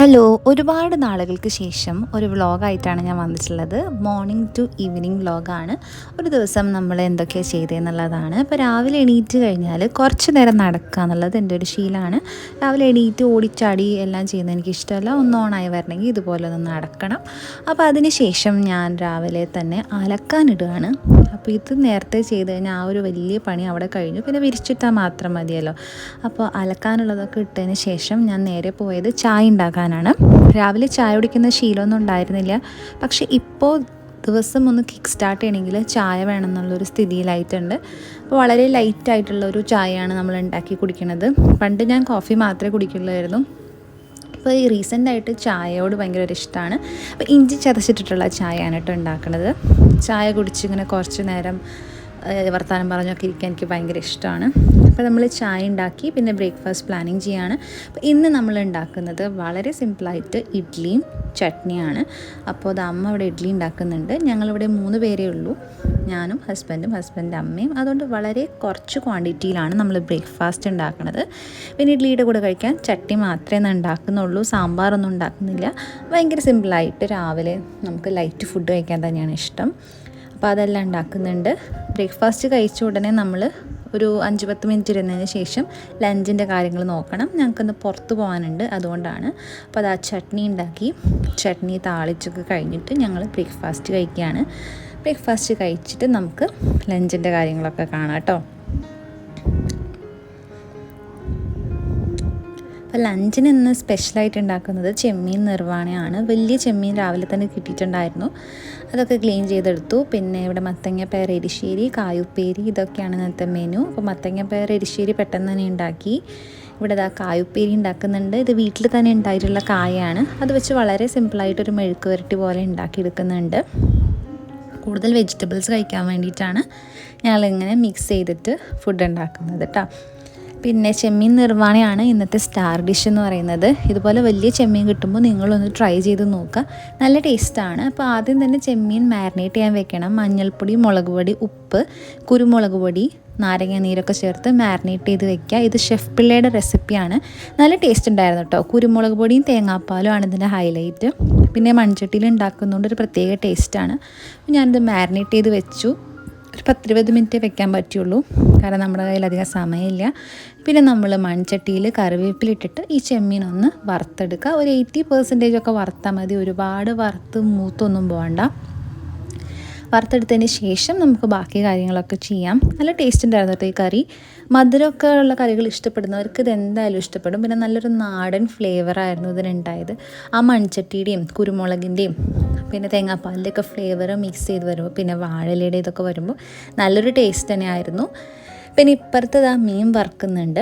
Hello ഒരുപാട് നാളുകൾക്ക് ശേഷം ഒരു വ്ളോഗായിട്ടാണ് ഞാൻ വന്നിട്ടുള്ളത്. മോർണിംഗ് ടു ഈവനിങ് വ്ളോഗാണ്. ഒരു ദിവസം നമ്മൾ എന്തൊക്കെയാണ് ചെയ്തതെന്നുള്ളതാണ് അപ്പോൾ രാവിലെ എണീറ്റ് കഴിഞ്ഞാൽ കുറച്ച് നേരം നടക്കുക എന്നുള്ളത് എന്റെ ഒരു ശീലമാണ്. രാവിലെ എണീറ്റ് ഓടിച്ചാടി എല്ലാം ചെയ്യുന്നത് എനിക്ക് ഇഷ്ടമല്ല ഒന്ന് ഓണായി വരണമെങ്കിൽ ഇതുപോലെ ഒന്ന് നടക്കണം. അപ്പോൾ അതിന് ശേഷം ഞാൻ രാവിലെ തന്നെ അലക്കാനിടുകയാണ് അപ്പോൾ ഇത് നേരത്തെ ചെയ്ത് കഴിഞ്ഞാൽ ആ ഒരു വലിയ പണി അവിടെ കഴിഞ്ഞു. പിന്നെ വിരിച്ചിട്ടാൽ മാത്രം മതിയല്ലോ. അപ്പോൾ അലക്കാനുള്ളതൊക്കെ ഇട്ടതിന് ശേഷം ഞാൻ നേരെ പോയത് ചായ ഉണ്ടാക്കാനാണ് രാവിലെ ചായ കുടിക്കുന്ന ശീലമൊന്നും ഉണ്ടായിരുന്നില്ല. പക്ഷെ ഇപ്പോൾ ദിവസം ഒന്ന് കിക്ക് സ്റ്റാർട്ട് ചെയ്യണമെങ്കിൽ ചായ വേണം എന്നുള്ളൊരു സ്ഥിതിയിലായിട്ടുണ്ട്. അപ്പോൾ വളരെ ലൈറ്റ് ആയിട്ടുള്ള ഒരു ചായയാണ് നമ്മൾ ഉണ്ടാക്കി കുടിക്കുന്നത് പണ്ട് ഞാൻ കോഫി മാത്രമേ കുടിക്കുള്ളായിരുന്നു. ഇപ്പോൾ ഈ റീസെന്റായിട്ട് ചായയോട് ഭയങ്കര ഒരു ഇഷ്ടമാണ്. അപ്പോൾ ഇഞ്ചി ചതച്ചിട്ടിട്ടുള്ള ചായയാണ് കേട്ടോ ഉണ്ടാക്കുന്നത് ചായ കുടിച്ച് ഇങ്ങനെ കുറച്ച് നേരം വർത്തമാനം പറഞ്ഞൊക്കെ ഇരിക്കാൻ എനിക്ക് ഭയങ്കര ഇഷ്ടമാണ്. അപ്പോൾ നമ്മൾ ചായ ഉണ്ടാക്കി പിന്നെ ബ്രേക്ക്ഫാസ്റ്റ് പ്ലാനിങ് ചെയ്യാണ്. അപ്പോൾ ഇന്ന് നമ്മൾ ഉണ്ടാക്കുന്നത് വളരെ സിമ്പിളായിട്ട് ഇഡ്ഡലിയും ചട്നിയാണ്. അപ്പോൾ അത് അമ്മ ഇവിടെ ഇഡ്ഡലി ഉണ്ടാക്കുന്നുണ്ട്. ഞങ്ങളിവിടെ മൂന്ന് പേരേ ഉള്ളൂ. ഞാനും ഹസ്ബൻഡും ഹസ്ബൻഡ് അമ്മയും. അതുകൊണ്ട് വളരെ കുറച്ച് ക്വാണ്ടിറ്റിയിലാണ് നമ്മൾ ബ്രേക്ക്ഫാസ്റ്റ് ഉണ്ടാക്കുന്നത് പിന്നെ ഇഡ്ഡലിയുടെ കൂടെ കഴിക്കാൻ ചട്നി മാത്രമേ ഉണ്ടാക്കുന്നുള്ളൂ. സാമ്പാറൊന്നും ഉണ്ടാക്കുന്നില്ല. ഭയങ്കര സിമ്പിളായിട്ട് രാവിലെ നമുക്ക് ലൈറ്റ് ഫുഡ് കഴിക്കാൻ തന്നെയാണ് ഇഷ്ടം. അപ്പോൾ അതെല്ലാം ഉണ്ടാക്കുന്നുണ്ട്. ബ്രേക്ക്ഫാസ്റ്റ് കഴിച്ച ഉടനെ നമ്മൾ ഒരു അഞ്ച് പത്ത് മിനിറ്റ് ഇരുന്നതിന് ശേഷം ലഞ്ചിന്റെ കാര്യങ്ങൾ നോക്കണം. ഞങ്ങൾക്കൊന്ന് പുറത്ത് പോകാനുണ്ട് അതുകൊണ്ടാണ്. അപ്പോൾ അത് ആ ചട്നി ഉണ്ടാക്കി. ചട്നി താളിച്ചൊക്കെ കഴിഞ്ഞിട്ട് ഞങ്ങൾ ബ്രേക്ക്ഫാസ്റ്റ് കഴിക്കുകയാണ്. ബ്രേക്ക്ഫാസ്റ്റ് കഴിച്ചിട്ട് നമുക്ക് ലഞ്ചിന്റെ കാര്യങ്ങളൊക്കെ കാണാം കേട്ടോ. അപ്പോൾ ലഞ്ചിന് ഇന്ന് സ്പെഷ്യലായിട്ട് ഉണ്ടാക്കുന്നത് ചെമ്മീൻ നിർവാണയാണ് വലിയ ചെമ്മീൻ രാവിലെ തന്നെ കിട്ടിയിട്ടുണ്ടായിരുന്നു. അതൊക്കെ ക്ലീൻ ചെയ്തെടുത്തു. പിന്നെ ഇവിടെ മത്തങ്ങപ്പയർ എരിശ്ശേരി കായുപ്പേരി ഇതൊക്കെയാണ് ഇന്നത്തെ മെനു അപ്പോൾ മത്തങ്ങപ്പയർ എരിശ്ശേരി പെട്ടെന്ന് തന്നെ ഉണ്ടാക്കി. ഇവിടെ ഇതാ കായുപ്പേരി ഉണ്ടാക്കുന്നുണ്ട്. ഇത് വീട്ടിൽ തന്നെ ഉണ്ടായിട്ടുള്ള കായയാണ്. അത് വെച്ച് വളരെ സിമ്പിളായിട്ടൊരു മെഴുക്ക് വരട്ടി പോലെ ഉണ്ടാക്കിയെടുക്കുന്നുണ്ട്. കൂടുതൽ വെജിറ്റബിൾസ് കഴിക്കാൻ വേണ്ടിയിട്ടാണ് ഞങ്ങളിങ്ങനെ മിക്സ് ചെയ്തിട്ട് ഫുഡ് ഉണ്ടാക്കുന്നത് കേട്ടോ പിന്നെ ചെമ്മീൻ നിർവാണയാണ് ഇന്നത്തെ സ്റ്റാർ ഡിഷ് എന്ന് പറയുന്നത്. ഇതുപോലെ വലിയ ചെമ്മീൻ കിട്ടുമ്പോൾ നിങ്ങളൊന്ന് ട്രൈ ചെയ്ത് നോക്കുക. നല്ല ടേസ്റ്റാണ് അപ്പോൾ ആദ്യം തന്നെ ചെമ്മീൻ മാരിനേറ്റ് ചെയ്യാൻ വെക്കണം. മഞ്ഞൾപ്പൊടി മുളക് പൊടി ഉപ്പ് കുരുമുളക് പൊടി നാരങ്ങ നീരൊക്കെ ചേർത്ത് മാരിനേറ്റ് ചെയ്ത് വെക്കുക. ഇത് ഷെഫ് പിള്ളയുടെ റെസിപ്പിയാണ് നല്ല ടേസ്റ്റ് ഉണ്ടായിരുന്നു കേട്ടോ. കുരുമുളക് പൊടിയും തേങ്ങാപ്പാലും ആണ് ഇതിന്റെ ഹൈലൈറ്റ് പിന്നെ മൺചട്ടിയിൽ ഉണ്ടാക്കുന്നതുകൊണ്ട് ഒരു പ്രത്യേക ടേസ്റ്റാണ് ഞാനിത് മാരിനേറ്റ് ചെയ്ത് വെച്ചു. ഒരു പത്തിരുപത് മിനിറ്റ് വെക്കാൻ പറ്റുള്ളൂ. കാരണം നമ്മുടെ കയ്യിൽ അധികം സമയമില്ല. പിന്നെ നമ്മൾ മൺചട്ടിയിൽ കറിവേപ്പിലിട്ടിട്ട് ഈ ചെമ്മീൻ ഒന്ന് വറുത്തെടുക്കുക. ഒരു എയ്റ്റി പെർസെന്റേജ് ഒക്കെ വറുത്താൽ മതി. ഒരുപാട് വറുത്ത് മൂത്തൊന്നും പോകണ്ട വറുത്തെടുത്തതിന് ശേഷം നമുക്ക് ബാക്കി കാര്യങ്ങളൊക്കെ ചെയ്യാം. നല്ല ടേസ്റ്റ് ഉണ്ടായിരുന്നു ഈ കറി. മധുരമൊക്കെ ഉള്ള കറികൾ ഇഷ്ടപ്പെടുന്നവർക്ക് ഇത് എന്തായാലും ഇഷ്ടപ്പെടും. പിന്നെ നല്ലൊരു നാടൻ ഫ്ലേവറായിരുന്നു ഇതിനുണ്ടായത്. ആ മൺചട്ടിയുടെയും കുരുമുളകിന്റെയും പിന്നെ തേങ്ങാപ്പാലിന്റെയൊക്കെ ഫ്ലേവർ മിക്സ് ചെയ്ത് വരുമ്പോൾ പിന്നെ വാഴയിലയുടെ ഇതൊക്കെ വരുമ്പോൾ നല്ലൊരു ടേസ്റ്റ് തന്നെയായിരുന്നു. പിന്നെ ഇപ്പുറത്ത് ഇതാ മീൻ വറുക്കുന്നുണ്ട്.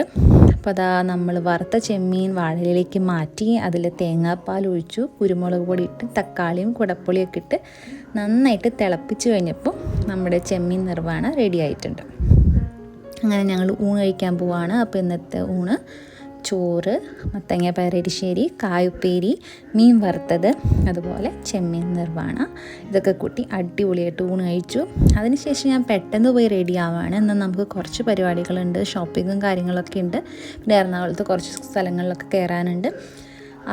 അപ്പോൾ അതാ നമ്മൾ വറുത്ത ചെമ്മീൻ വാഴയിലേക്ക് മാറ്റി അതിൽ തേങ്ങാപ്പാൽ ഒഴിച്ചു കുരുമുളക് പൊടി ഇട്ട് തക്കാളിയും കുടപ്പുളിയൊക്കെ ഇട്ട് നന്നായിട്ട് തിളപ്പിച്ച് കഴിഞ്ഞപ്പോൾ നമ്മുടെ ചെമ്മീൻ നിർവാണ റെഡി ആയിട്ടുണ്ട്. അങ്ങനെ ഞങ്ങൾ ഊണ് കഴിക്കാൻ പോവാണ്. അപ്പോൾ ഇന്നത്തെ ഊണ് ചോറ് മത്തങ്ങ പയറരിശ്ശേരി കായുപ്പേരി മീൻ വറുത്തത് അതുപോലെ ചെമ്മീൻ നിർവാണ ഇതൊക്കെ കൂട്ടി അടിപൊളിയായിട്ട് ഊണ് കഴിച്ചു. അതിനുശേഷം ഞാൻ പെട്ടെന്ന് പോയി റെഡി ആവാണ്. എന്നാൽ നമുക്ക് കുറച്ച് പരിപാടികളുണ്ട് ഷോപ്പിങ്ങും കാര്യങ്ങളൊക്കെ ഉണ്ട്. പിന്നെ എറണാകുളത്ത് കുറച്ച് സ്ഥലങ്ങളിലൊക്കെ കയറാനുണ്ട്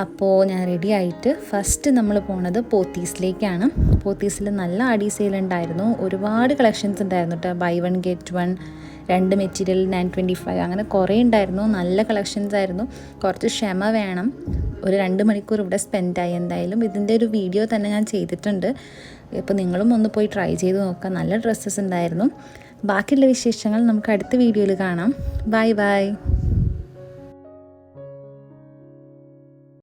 അപ്പോൾ ഞാൻ റെഡി ആയിട്ട് ഫസ്റ്റ് നമ്മൾ പോണത് പോത്തീസിലേക്കാണ്. പോത്തീസിൽ നല്ല അടി സെയിൽ ഉണ്ടായിരുന്നു ഒരുപാട് കളക്ഷൻസ് ഉണ്ടായിരുന്നു കേട്ടോ ബൈ വൺ ഗെറ്റ് വൺ രണ്ട് മെറ്റീരിയൽ നയൻ ട്വന്റി ഫൈവ് അങ്ങനെ കുറേ ഉണ്ടായിരുന്നു നല്ല കളക്ഷൻസ് ആയിരുന്നു. കുറച്ച് ക്ഷമ വേണം. ഒരു രണ്ട് മണിക്കൂർ ഇവിടെ സ്പെൻഡായി എന്തായാലും ഇതിന്റെ ഒരു വീഡിയോ തന്നെ ഞാൻ ചെയ്തിട്ടുണ്ട്. ഇപ്പോൾ നിങ്ങളും ഒന്ന് പോയി ട്രൈ ചെയ്ത് നോക്കുക നല്ല ഡ്രസ്സസ് ഉണ്ടായിരുന്നു ബാക്കിയുള്ള വിശേഷങ്ങൾ നമുക്ക് അടുത്ത വീഡിയോയിൽ കാണാം. Bye bye